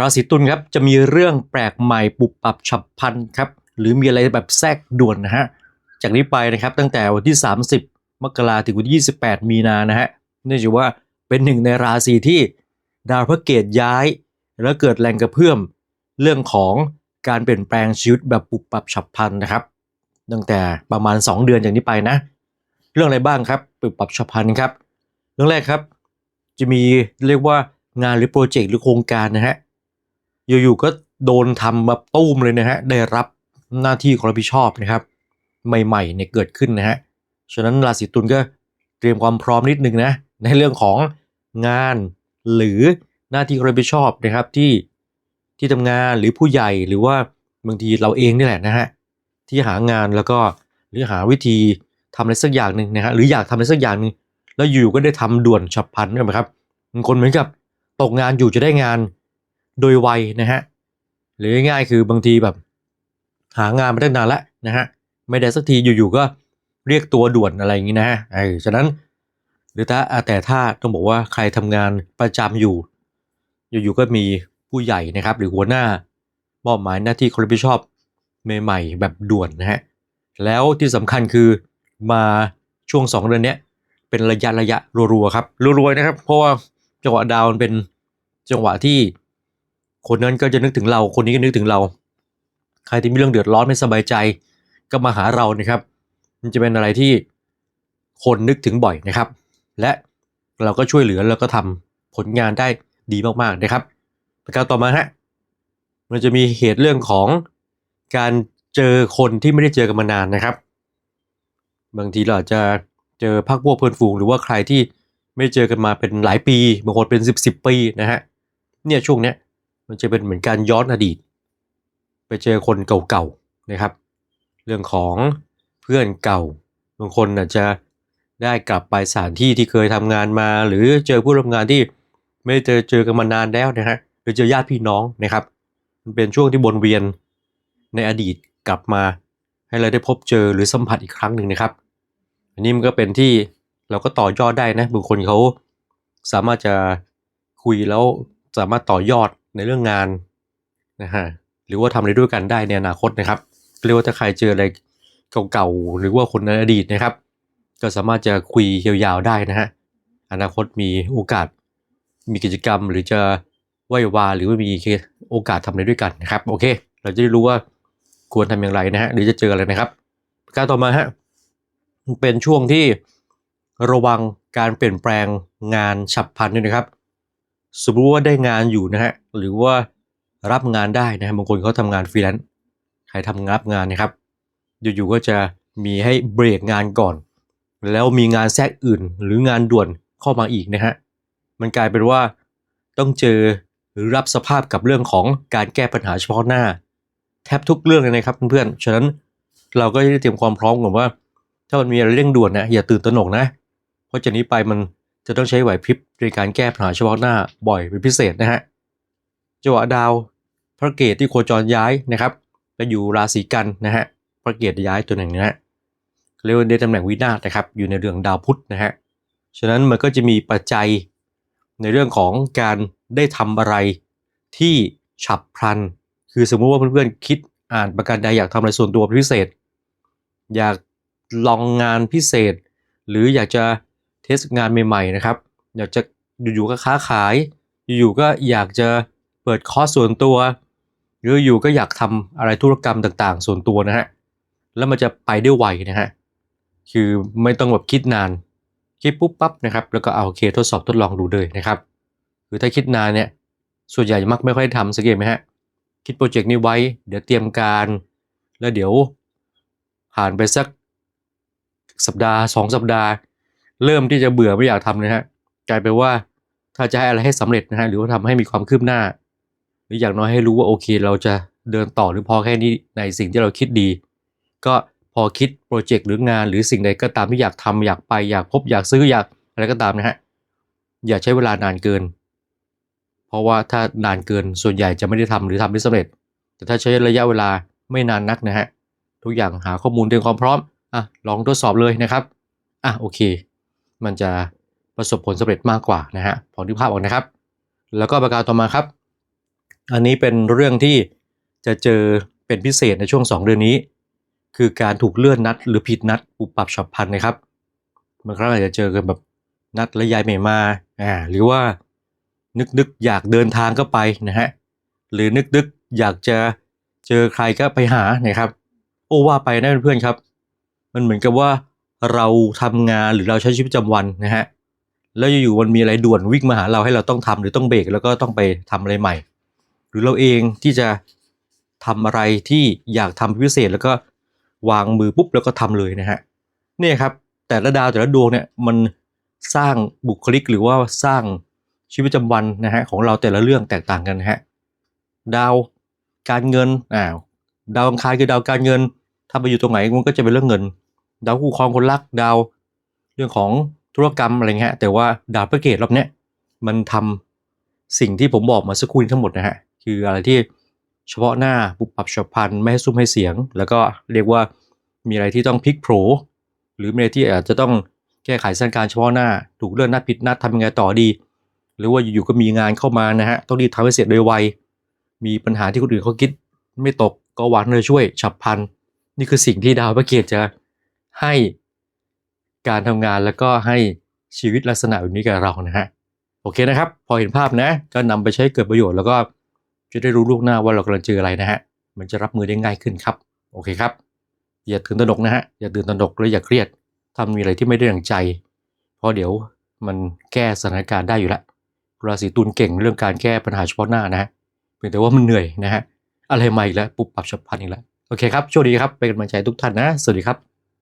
ราศีตุลครับจะมีเรื่องแปลกใหม่ปุบปับฉับพลันครับหรือมีอะไรแบบแทรกด่วนนะฮะจากนี้ไปนะครับตั้งแต่วันที่ 30 มกราถึงวันที่ 28 มีนานะฮะเนื่องจากว่าเป็นหนึ่งในราศีที่ดาวพระเกตย้าย แล้วเกิดแรงกระเพื่อมเรื่องของการเปลี่ยนแปลงชีวิตแบบปุบปับฉับพลันนะครับตั้งแต่ประมาณ 2 เดือนจากนี้ไปนะ เรื่องอะไรบ้างครับปุบปับฉับพลันครับ เรื่องแรกครับ จะมีเรียกว่างานหรือโปรเจกต์หรือโครงการนะฮะ อยู่ๆก็โดนทำแบบตุ้มเลยนะฮะได้รับหน้าที่ความรับผิดชอบนะครับ ใหม่ๆเนี่ยเกิดขึ้นนะฮะฉะนั้นราศีตุลก็เตรียมความพร้อมนิดนึงนะในเรื่องของงานหรือหน้าที่ความรับผิดชอบนะครับที่ที่ทำงานหรือผู้ใหญ่หรือว่าบางทีเราเองนี่แหละนะฮะที่หางานแล้วก็หรือหาวิธีทำอะไรสักอย่างหนึ่งนะฮะหรืออยากทำอะไรสักอย่างหนึ่งแล้วอยู่ก็ได้ทำด่วนฉับพลันใช่ไหมครับบางคนเหมือนกับตกงานอยู่จะได้งาน โดยไวนะฮะหรือง่ายๆคือบางทีแบบ หางานมาตั้งนานแล้วนะฮะไม่ได้สักทีอยู่ๆก็เรียกตัวด่วนอะไรอย่างนี้นะฮะเออฉะนั้น หรือถ้าแต่ถ้าต้องบอกว่าใครทำงานประจำอยู่ อยู่ๆก็มีผู้ใหญ่นะครับ หรือหัวหน้ามอบหมายหน้าที่ความรับผิดชอบใหม่ๆแบบด่วนนะฮะแล้วที่สำคัญคือมาช่วงสองเดือนเนี้ยเป็นระยะระยะรัวๆครับรัวๆนะครับ เพราะว่าจังหวะดาวมันเป็นจังหวะที่ คนนั้นก็จะนึกถึงเรา คนนี้ก็นึกถึงเรา ใครที่มีเรื่องเดือดร้อนไม่สบายใจ ก็มาหาเรานะครับ มันจะเป็นอะไรที่คนนึกถึงบ่อยนะครับ และเราก็ช่วยเหลือแล้วก็ทำผลงานได้ดีมากๆนะครับประการต่อมาฮะมันจะมีเหตุเรื่องของการเจอคนที่ไม่ได้เจอกันมานานนะครับ บางทีเราอาจจะเจอพักพวกเพื่อนฝูง หรือว่าใครที่ไม่เจอกันมาเป็นหลายปีบางคนเป็นสิบสิบปีนะฮะเนี่ยช่วงเนี้ย มันจะเป็นเหมือนการย้อนอดีต ไปเจอคนเก่าๆนะครับ เรื่องของเพื่อนเก่า บางคนอาจจะได้กลับไปสถานที่ที่เคยทำงานมา หรือเจอผู้ร่วมงานที่ไม่ได้เจอเจอกันมานานแล้วนะฮะหรือเจอญาติพี่น้องนะครับ มันเป็นช่วงที่วนเวียนในอดีตกลับมา ให้เราได้พบเจอหรือสัมผัสอีกครั้งหนึ่งนะครับ อันนี้มันก็เป็นที่เราก็ต่อยอดได้นะบางคนเขาสามารถจะคุยแล้วสามารถต่อยอด ในเรื่องงานนะฮะหรือว่าทำอะไรด้วยกันได้ในอนาคตนะครับเรียกว่าถ้าใครเจออะไรเก่าๆ หรือว่าคนในอดีตนะครับ ก็สามารถจะคุยยาวๆได้นะฮะอนาคตมีโอกาสมีกิจกรรม หรือจะไหว้วาหรือว่ามีโอกาสทำอะไรด้วยกันนะครับโอเค เราจะได้รู้ว่าควรทำอย่างไรนะฮะหรือจะเจออะไรนะครับการต่อมาฮะเป็นช่วงที่ระวังการเปลี่ยนแปลงงานฉับพลันด้วยนะครับ สมมติว่าได้งานอยู่นะฮะหรือว่ารับงานได้นะฮะบางคนเขาทำงานฟรีแลนซ์ใครทำรับงานนะครับอยู่ๆก็จะมีให้เบรกงานก่อน แล้วมีงานแทรกอื่น หรืองานด่วนเข้ามาอีกนะฮะมันกลายเป็นว่าต้องเจอหรือรับสภาพกับเรื่องของการแก้ปัญหาเฉพาะหน้า แทบทุกเรื่องเลยนะครับเพื่อนๆฉะนั้นเราก็ได้เตรียมความพร้อมก่อนว่า ถ้ามันมีอะไรเร่งด่วนนะอย่าตื่นตระหนกนะ เพราะจากนี้ไปมัน จะต้องใช้ไหวพริบในการแก้ปัญหาเฉพาะหน้าบ่อยเป็นพิเศษนะฮะจังหวะดาวพระเกตที่โคจรย้ายนะครับไปอยู่ราศีกันนะฮะพระเกตย้ายตัวหนึ่งนะฮะเรียกว่าในตำแหน่งวินาศนะครับ อยู่ในเรื่องดาวพุธนะฮะฉะนั้นมันก็จะมีปัจจัยในเรื่องของการได้ทำอะไรที่ฉับพลัน คือสมมุติว่าเพื่อนๆคิดอ่านประการใดอยากทำอะไรส่วนตัวพิเศษ อยากลองงานพิเศษ หรืออยากจะ เทสงานใหม่ๆนะครับ อยากจะอยู่ๆก็ค้าขาย อยู่ๆก็อยากจะเปิดคอร์สส่วนตัว หรืออยู่ก็อยากทำอะไรธุรกรรมต่างๆ ส่วนตัวนะฮะ แล้วมันจะไปได้ไวนะฮะ คือไม่ต้องแบบคิดนาน คิดปุ๊บปั๊บนะครับ แล้วก็เอาโอเคทดสอบทดลองดูเลยนะครับ คือถ้าคิดนานเนี่ย ส่วนใหญ่มักไม่ค่อยทำสังเกตไหมฮะ คิดโปรเจกต์นี้ไว้ เดี๋ยวเตรียมการ แล้วเดี๋ยวผ่านไปสักสัปดาห์สองสัปดาห์ เริ่มที่จะเบื่อไม่อยากทำนะฮะกลายเป็นว่าถ้าจะให้อะไรให้สำเร็จนะฮะหรือว่าทำให้มีความคืบหน้า หรืออย่างน้อยให้รู้ว่าโอเค เราจะเดินต่อหรือพอแค่นี้ในสิ่งที่เราคิดดี ก็พอคิดโปรเจกต์หรืองานหรือสิ่งใดก็ตามที่อยากทำอยากไปอยากพบอยากซื้ออยากอะไรก็ตามนะฮะอย่าใช้เวลานานเกิน เพราะว่าถ้านานเกินส่วนใหญ่จะไม่ได้ทำหรือทำไม่สำเร็จ แต่ถ้าใช้ระยะเวลาไม่นานนักนะฮะทุกอย่างหาข้อมูลเตรียมความพร้อมอะลองทดสอบเลยนะครับอะโอเค มันจะประสบผลสำเร็จมากกว่านะฮะพอที่ภาพออกนะครับ แล้วก็ประการต่อมาครับ อันนี้เป็นเรื่องที่จะเจอเป็นพิเศษในช่วง 2 เดือนนี้ คือการถูกเลื่อนนัด หรือผิดนัดปุบปับฉับพลันนะครับบางครั้งอาจจะเจอกันแบบนัดและยายไม่มาอ่าหรือว่านึกนึกอยากเดินทางก็ไปนะฮะหรือนึกนึกอยากจะเจอใครก็ไปหานะครับ โอ้ว่าไปนะเพื่อนๆครับ มันเหมือนกับว่า เราทำงานหรือเราใช้ชีวิตประจำวันนะฮะแล้วอยู่ๆมันมีอะไรด่วนวิ่งมาหาเราให้เราต้องทำหรือต้องเบรกแล้วก็ต้องไปทำอะไรใหม่ หรือเราเองที่จะทำอะไรที่อยากทำเป็นพิเศษแล้วก็วางมือปุ๊บแล้วก็ทำเลยนะฮะเนี่ยครับแต่ละดาวแต่ละดวงเนี่ยมันสร้างบุคลิกหรือว่าสร้างชีวิตประจำวันนะฮะของเราแต่ละเรื่องแตกต่างกันนะฮะดาวการเงินอ่าดาวอังคารคือดาวการเงิน ถ้าไปอยู่ตรงไหนมันก็จะเป็นเรื่องเงิน ดาวคู่ครองคนรักดาวเรื่องของธุรกรรมอะไรเงี้ยแต่ว่าดาวพระเกตรอบเนี้ยมันทำสิ่งที่ผมบอกมาสักครู่นี้ทั้งหมดนะฮะคืออะไรที่เฉพาะหน้าปุปับฉับพลันไม่ให้ซุ่มให้เสียง แล้วก็เรียกว่ามีอะไรที่ต้องพลิกโผหรือมีอะไรที่อาจจะต้องแก้ไขสถานการณ์เฉพาะหน้า ถูกเลื่อนนัดผิดนัดทำยังไงต่อดี หรือว่าอยู่ๆก็มีงานเข้ามานะฮะต้องรีบทำให้เสร็จโดยไวมีปัญหาที่คนอื่นเขาคิดไม่ตกก็หวังเลยช่วยฉับพลัน นี่คือสิ่งที่ดาวพระเกตจะ ให้การทำงานแล้วก็ให้ชีวิตลักษณะแบบนี้กับเรานะฮะโอเคนะครับ พอเห็นภาพนะ ก็นำไปใช้เกิดประโยชน์แล้วก็จะได้รู้ล่วงหน้าว่าเรากำลังเจออะไรนะฮะมันจะรับมือได้ง่ายขึ้นครับโอเคครับ อย่าตื่นตระหนกนะฮะอย่าตื่นตระหนกและอย่าเครียดถ้ามีอะไรที่ไม่ได้ดังใจ เพราะเดี๋ยวมันแก้สถานการณ์ได้อยู่แล้วราศีตุลเก่งเรื่องการแก้ปัญหาเฉพาะหน้านะฮะเพียงแต่ว่ามันเหนื่อยนะฮะอะไรใหม่แล้วปุ๊บปรับฉับพลันอีกแล้วโอเคครับโชคดีครับเป็นกำลังใจทุกท่านนะ สวัสดีครับ